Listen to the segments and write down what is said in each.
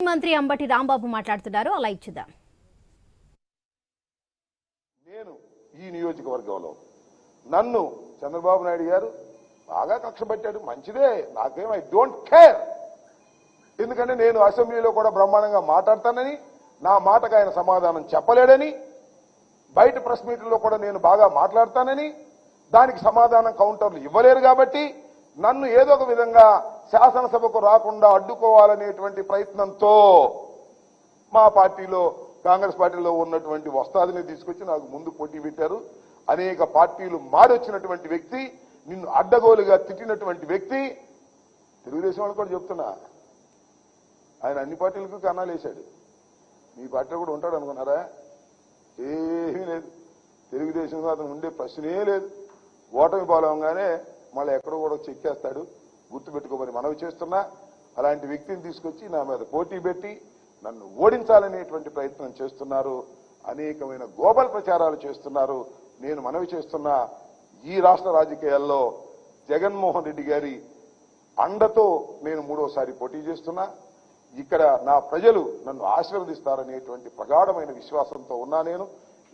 మంత్రి అంబటి రాంబాబు మాట్లాడుతున్నారు. అలా ఇచ్చుదాం. నేను ఈ నియోజకవర్గంలో నన్ను చంద్రబాబు నాయుడు గారు బాగా కక్ష పెట్టాడు. మంచిదే. నాకేం ఐ డోంట్ కేర్. ఎందుకంటే నేను అసెంబ్లీలో కూడా బ్రహ్మాండంగా మాట్లాడతానని నా మాటకు ఆయన సమాధానం చెప్పలేడని బయట ప్రెస్ మీట్లో కూడా నేను బాగా మాట్లాడతానని దానికి సమాధానం కౌంటర్లు ఇవ్వలేరు కాబట్టి నన్ను ఏదో ఒక విధంగా శాసనసభకు రాకుండా అడ్డుకోవాలనేటువంటి ప్రయత్నంతో మా పార్టీలో కాంగ్రెస్ పార్టీలో ఉన్నటువంటి వస్తాదిని తీసుకొచ్చి నాకు ముందు పోటీ పెట్టారు. అనేక పార్టీలు మారొచ్చినటువంటి వ్యక్తి నిన్ను అడ్డగోలుగా తిట్టినటువంటి వ్యక్తి. తెలుగుదేశం వాళ్ళు కూడా చెప్తున్నా ఆయన అన్ని పార్టీలకు కన్నాలేశాడు మీ పార్టీలో కూడా ఉంటాడు అనుకున్నారా? ఏమీ లేదు. తెలుగుదేశం అతను ఉండే ప్రశ్నే లేదు. ఓటమి పాలవగానే మళ్ళీ ఎక్కడో కూడా చెక్కేస్తాడు. గుర్తుపెట్టుకోమని మనవి చేస్తున్నా అలాంటి వ్యక్తిని తీసుకొచ్చి నా మీద పోటీ పెట్టి నన్ను ఓడించాలనేటువంటి ప్రయత్నం చేస్తున్నారు అనేకమైన గోబల్ ప్రచారాలు చేస్తున్నారు. నేను మనవి చేస్తున్నా ఈ రాష్ట్ర రాజకీయాల్లో జగన్మోహన్ రెడ్డి గారి అండతో నేను మూడోసారి పోటీ చేస్తున్నా. ఇక్కడ నా ప్రజలు నన్ను ఆశీర్వదిస్తారనేటువంటి ప్రగాఢమైన విశ్వాసంతో ఉన్నా నేను.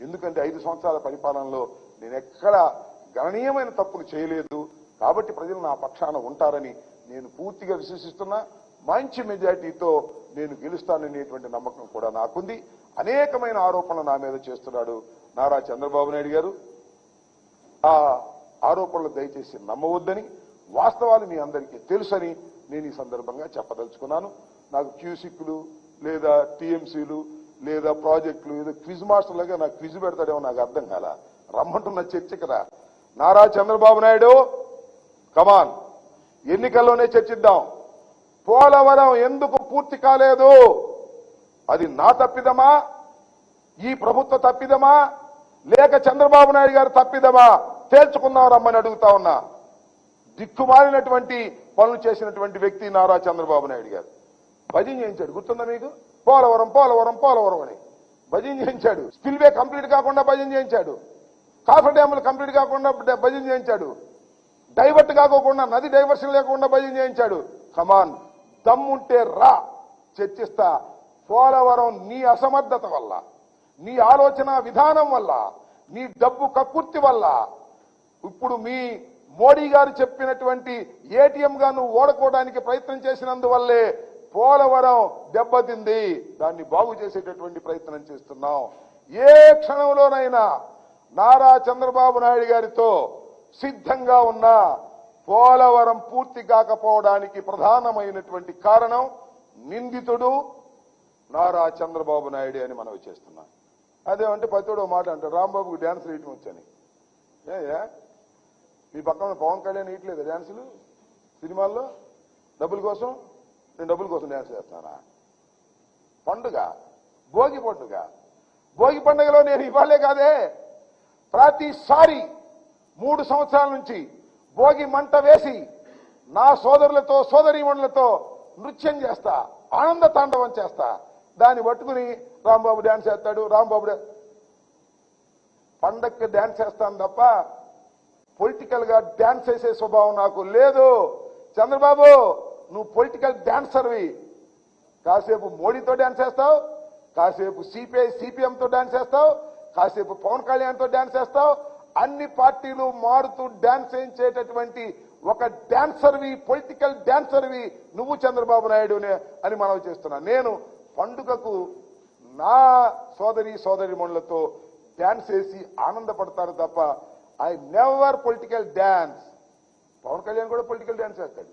ఎందుకంటే ఐదు సంవత్సరాల పరిపాలనలో నేను ఎక్కడ గణనీయమైన తప్పులు చేయలేదు. కాబట్టి ప్రజలు నా పక్షాన ఉంటారని నేను పూర్తిగా విశ్వసిస్తున్నా. మంచి మెజార్టీతో నేను గెలుస్తాననేటువంటి నమ్మకం కూడా నాకుంది. అనేకమైన ఆరోపణలు నా మీద చేస్తున్నాడు నారా చంద్రబాబు నాయుడు గారు. ఆ ఆరోపణలు దయచేసి నమ్మవద్దని వాస్తవాలు మీ అందరికీ తెలుసని నేను ఈ సందర్భంగా చెప్పదలుచుకున్నాను. నాకు క్యూసిక్లు లేదా టీఎంసీలు లేదా ప్రాజెక్టులు ఏదో క్విజ్ మాస్టర్లుగా నాకు క్విజ్ పెడతాడేమో నాకు అర్థం కాల. రమ్మంటున్న చర్చకి రా నారా చంద్రబాబు నాయుడు కమాన్ ఎన్నికల్లోనే చర్చిద్దాం. పోలవరం ఎందుకు పూర్తి కాలేదు? అది నా తప్పిదమా? ఈ ప్రభుత్వ తప్పిదమా? లేక చంద్రబాబు నాయుడు గారు తప్పిదమా? తేల్చుకుందాం రమ్మని అడుగుతా ఉన్నా. దిక్కుమాలినటువంటి పనులు చేసినటువంటి వ్యక్తి నారా చంద్రబాబు నాయుడు గారు. భజన చేయించాడు. గుర్తుందా మీకు? పోలవరం పోలవరం పోలవరం అని. భజన చేయించాడు. స్పిల్వే కంప్లీట్ కాకుండా భజన చేయించాడు. కాఫర్ డ్యాములు కంప్లీట్ కాకుండా డ- భజన చేయించాడు. డైవర్ట్ కాకోకుండా నది డైవర్షన్ లేకుండా భయం చేయించాడు. కమాన్ దమ్ముంటే రా చర్చిస్తా. పోలవరం నీ అసమర్థత వల్ల నీ ఆలోచన విధానం వల్ల నీ డబ్బు కక్కుర్తి వల్ల ఇప్పుడు మీ మోడీ గారు చెప్పినటువంటి ఏటీఎం గా నువ్వు ఓడకోవడానికి ప్రయత్నం చేసినందువల్లే పోలవరం దెబ్బతింది. దాన్ని బాగు చేసేటటువంటి ప్రయత్నం చేస్తున్నాం. ఏ క్షణంలోనైనా నారా చంద్రబాబు నాయుడు గారితో సిద్ధంగా ఉన్న పోలవరం పూర్తి కాకపోవడానికి ప్రధానమైనటువంటి కారణం నిందితుడు నారా చంద్రబాబు నాయుడు అని మనవి చేస్తున్నాం. అదేమంటే పతివాడు మాట అంటాడు రాంబాబుకి డ్యాన్స్ వేయటం వచ్చని. ఏ మీ పక్కన పవన్ కళ్యాణ్ వేయట్లేదు డ్యాన్సులు? సినిమాల్లో? డబ్బుల కోసం? నేను డబ్బుల కోసం డ్యాన్స్ చేస్తానా పండుగ? భోగి పండుగ? భోగి పండుగలో నేను ఇవ్వాలే కాదే. ప్రతిసారి మూడు సంవత్సరాల నుంచి భోగి మంట వేసి నా సోదరులతో సోదరీమణులతో నృత్యం చేస్తా ఆనంద తాండవం చేస్తా. దాన్ని పట్టుకుని రాంబాబు డ్యాన్స్ చేస్తాడు రాంబాబు పండక్కి డ్యాన్స్ చేస్తాను తప్ప పొలిటికల్గా డ్యాన్స్ చేసే స్వభావం నాకు లేదు. చంద్రబాబు నువ్వు పొలిటికల్ డ్యాన్సర్వి. కాసేపు మోడీతో డాన్స్ చేస్తావు కాసేపు సిపిఐ సిపిఎంతో డాన్స్ చేస్తావు కాసేపు పవన్ కళ్యాణ్తో డ్యాన్స్ చేస్తావు అన్ని పార్టీలు మారుతూ డాన్స్ చేయించేటటువంటి ఒక డాన్సర్వి పొలిటికల్ డాన్సర్వి నువ్వు చంద్రబాబు నాయుడునే అని మనం చేస్తున్నా. నేను పండుగకు నా సోదరి సోదరిమణులతో డాన్స్ వేసి ఆనందపడతాను తప్ప I never political dance. Pawan Kalyan కూడా పొలిటికల్ డాన్స్ చేస్తాడు.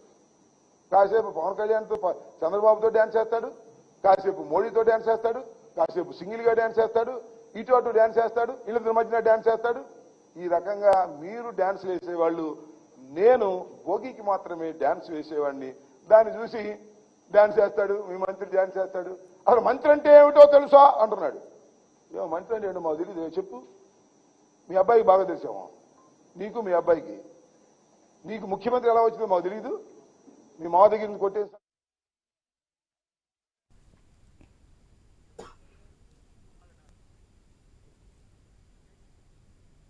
కాసేపు పవన్ కళ్యాణ్తో చంద్రబాబుతో డ్యాన్స్ చేస్తాడు. కాసేపు మోడీతో డ్యాన్స్ చేస్తాడు. కాసేపు సింగిల్గా డ్యాన్స్ చేస్తాడు. ఇటు అటు డ్యాన్స్ చేస్తాడు. వీళ్ళిద్దరి మధ్యన డ్యాన్స్ చేస్తాడు. ఈ రకంగా మీరు డ్యాన్స్ వేసేవాళ్ళు నేను భోగికి మాత్రమే డ్యాన్స్ వేసేవాడిని. దాన్ని చూసి డ్యాన్స్ చేస్తాడు మీ మంత్రి డ్యాన్స్ చేస్తాడు అసలు మంత్రి అంటే ఏమిటో తెలుసా? అంటున్నాడు. ఏమో మంత్రి అంటే ఏంటో మాకు తెలియదు చెప్పు. మీ అబ్బాయికి బాగా తెలిసాము నీకు మీ అబ్బాయికి. నీకు ముఖ్యమంత్రి ఎలా వచ్చిందో మాకు తెలియదు మీ మావ దగ్గర నుంచి కొట్టేసి